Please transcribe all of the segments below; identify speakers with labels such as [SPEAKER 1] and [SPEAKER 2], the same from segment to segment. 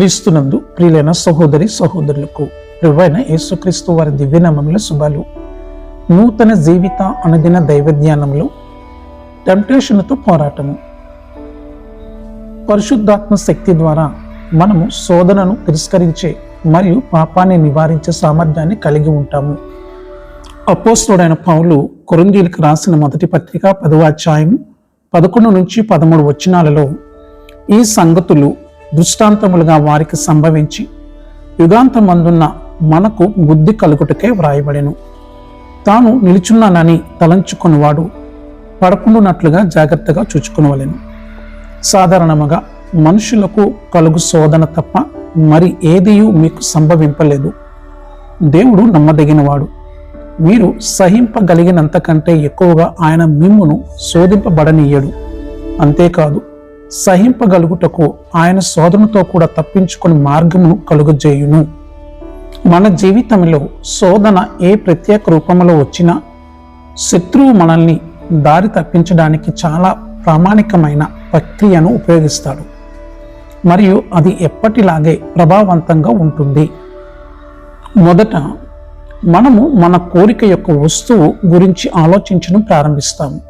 [SPEAKER 1] క్రీస్తునందు ప్రియులైన సహోదరి సహోదరులకు ప్రభువైన యేసుక్రీస్తు వారి దివ్యనామంలో శుభాలు. నూతన జీవిత అనుదిన దైవ ధ్యానంలో టెంప్టేషన్తో పోరాటము. పరిశుద్ధాత్మ శక్తి ద్వారా మనము శోధనను తిరస్కరించే మరియు పాపాన్ని నివారించే సామర్థ్యాన్ని కలిగి ఉంటాము. అపోస్తుడైన పౌలు కొరంజీలకు రాసిన మొదటి పత్రిక పదవ అధ్యాయం పదకొండు నుంచి పదమూడు వచనాలలో ఈ సంగతులు దృష్టాంతములుగా వారికి సంభవించి యుగాంతమందున్న మనకు బుద్ధి కలుగుటకే వ్రాయబడెను. తాను నిలుచున్నానని తలంచుకున్నవాడు పడకుండునట్లుగా జాగ్రత్తగా చూచుకునవలెను. సాధారణముగా మనుషులకు కలుగు శోధన తప్ప మరి ఏదియూ మీకు సంభవింపలేదు. దేవుడు నమ్మదగినవాడు. మీరు సహింపగలిగినంతకంటే ఎక్కువగా ఆయన మిమ్మును శోధింపబడనీయడు. అంతేకాదు సహింపగలుగుటకు ఆయన శోధనతో కూడా తప్పించుకుని మార్గమును కలుగజేయును. మన జీవితంలో శోధన ఏ ప్రత్యేక రూపంలో వచ్చినా శత్రువు మనల్ని దారి తప్పించడానికి చాలా ప్రామాణికమైన ప్రక్రియను ఉపయోగిస్తాడు. మరియు అది ఎప్పటిలాగే ప్రభావవంతంగా ఉంటుంది. మొదట మనము మన కోరిక యొక్క వస్తువు గురించి ఆలోచించడం ప్రారంభిస్తాము.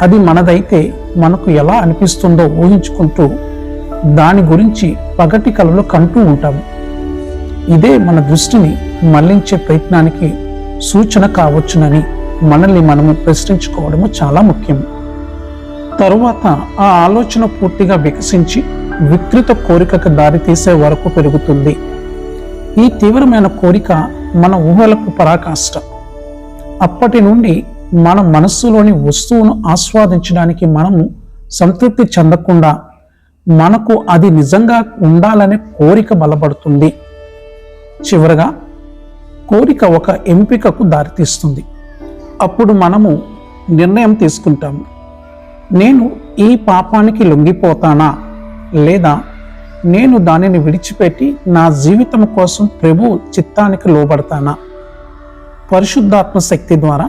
[SPEAKER 1] అది మనదైతే మనకు ఎలా అనిపిస్తుందో ఊహించుకుంటూ దాని గురించి పగటి కలలో కంటూ ఉంటాము ఇదే మన దృష్టిని మళ్ళించే ప్రయత్నానికి సూచన కావచ్చునని మనల్ని మనము ప్రశ్నించుకోవడము చాలా ముఖ్యం. తరువాత ఆ ఆలోచన పూర్తిగా వికసించి వికృత కోరికకు దారితీసే వరకు పెరుగుతుంది. ఈ తీవ్రమైన కోరిక మన ఊహలకు పరాకాష్ట. అప్పటి నుండి మన మనస్సులోని వస్తువును ఆస్వాదించడానికి మనము సంతృప్తి చెందకుండా మనకు అది నిజంగా ఉండాలనే కోరిక బలపడుతుంది. చివరగా కోరిక ఒక ఎంపికకు దారితీస్తుంది. అప్పుడు మనము నిర్ణయం తీసుకుంటాము. నేను ఈ పాపానికి లొంగిపోతానా? లేదా నేను దానిని విడిచిపెట్టి నా జీవితం కోసం ప్రభు చిత్తానికి లోబడతానా? పరిశుద్ధాత్మ శక్తి ద్వారా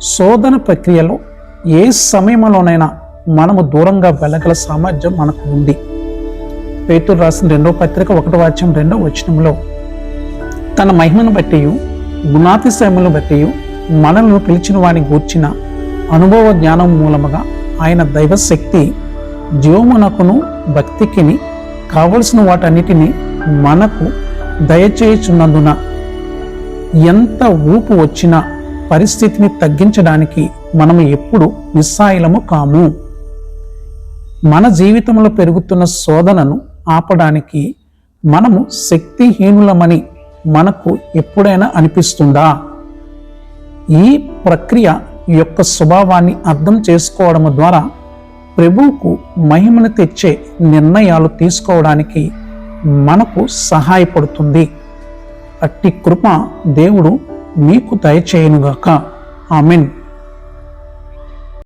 [SPEAKER 1] శోధన ప్రక్రియలో ఏ సమయంలోనైనా మనము దూరంగా వెళ్ళగల సామర్థ్యం మనకు ఉంది. పేతురు రాసిన రెండో పత్రిక ఒకటో వాచ్యం రెండో వచనంలో తన మహిమను బట్టి గుణాతిశయములను బట్టి మనలను పిలిచిన వాని గూర్చిన అనుభవ జ్ఞానం మూలముగా ఆయన దైవశక్తి జీవమునకును భక్తికిని కావలసిన వాటన్నిటిని మనకు దయచేయుచున్నందున ఎంత ఊపు వచ్చినా పరిస్థితిని తగ్గించడానికి మనము ఎప్పుడు నిస్సాయిలము కాము. మన జీవితంలో పెరుగుతున్న శోధనను ఆపడానికి మనము శక్తిహీనులమని మనకు ఎప్పుడైనా అనిపిస్తుందా? ఈ ప్రక్రియ యొక్క స్వభావాన్ని అర్థం చేసుకోవడం ద్వారా ప్రభువుకు మహిమను తెచ్చే నిర్ణయాలు తీసుకోవడానికి మనకు సహాయపడుతుంది. అట్టి కృప దేవుడు మీకు దయచేయునుగాక. ఆమెన్.